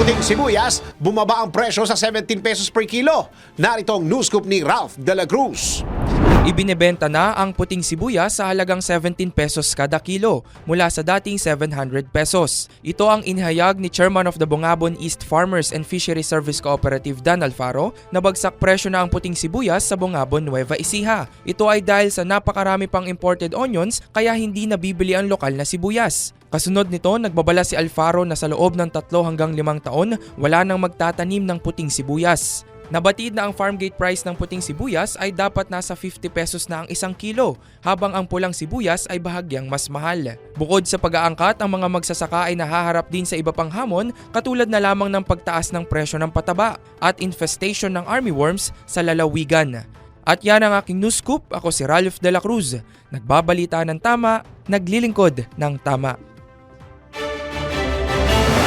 puting sibuyas, bumaba ang presyo sa 17 pesos per kilo. Narito ang news scoop ni Ralph De La Cruz. Ibinebenta na ang puting sibuyas sa halagang 17 pesos kada kilo mula sa dating 700 pesos. Ito ang inihayag ni Chairman of the Bungabon East Farmers and Fishery Service Cooperative Dan Alfaro na bagsak presyo na ang puting sibuyas sa Bungabon, Nueva Ecija. Ito ay dahil sa napakarami pang imported onions kaya hindi nabibili ang lokal na sibuyas. Kasunod nito, nagbabala si Alfaro na sa loob ng tatlo hanggang limang taon wala nang magtatanim ng puting sibuyas. Nabatid na ang farm gate price ng puting sibuyas ay dapat nasa 50 pesos na ang isang kilo, habang ang pulang sibuyas ay bahagyang mas mahal. Bukod sa pag-aangkat, ang mga magsasaka ay nahaharap din sa iba pang hamon katulad na lamang ng pagtaas ng presyo ng pataba at infestation ng armyworms sa lalawigan. At yan ang aking news scoop. Ako si Ralph De La Cruz. Nagbabalita ng tama, naglilingkod ng tama.